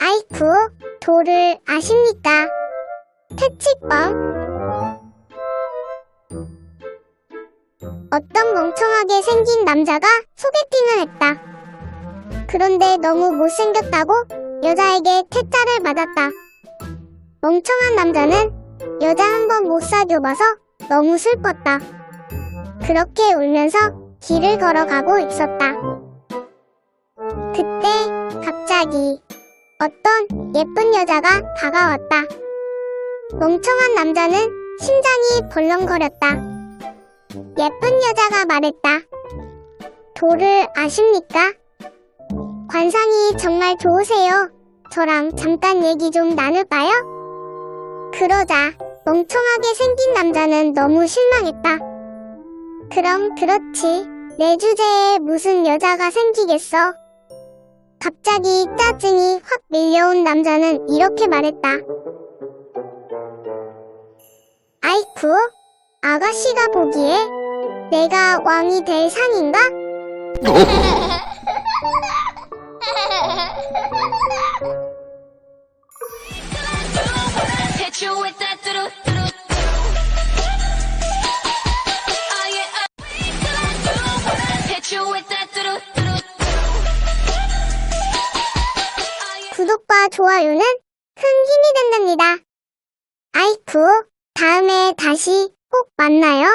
아이쿠, 도를 아십니까? 퇴치법. 어떤 멍청하게 생긴 남자가 소개팅을 했다. 그런데 너무 못생겼다고 여자에게 퇴짜를 맞았다. 멍청한 남자는 여자 한 번 못 사귀어봐서 너무 슬펐다. 그렇게 울면서 길을 걸어가고 있었다. 그때 갑자기 어떤 예쁜 여자가 다가왔다. 멍청한 남자는 심장이 벌렁거렸다. 예쁜 여자가 말했다. 도를 아십니까? 관상이 정말 좋으세요. 저랑 잠깐 얘기 좀 나눌까요? 그러자 멍청하게 생긴 남자는 너무 실망했다. 그럼 그렇지. 내 주제에 무슨 여자가 생기겠어? 갑자기 짜증이 확 밀려온 남자는 이렇게 말했다. 아이쿠, 아가씨가 보기에 내가 왕이 될 상인가? 구독과 좋아요는 큰 힘이 된답니다. 아이쿠, 다음에 다시 꼭 만나요.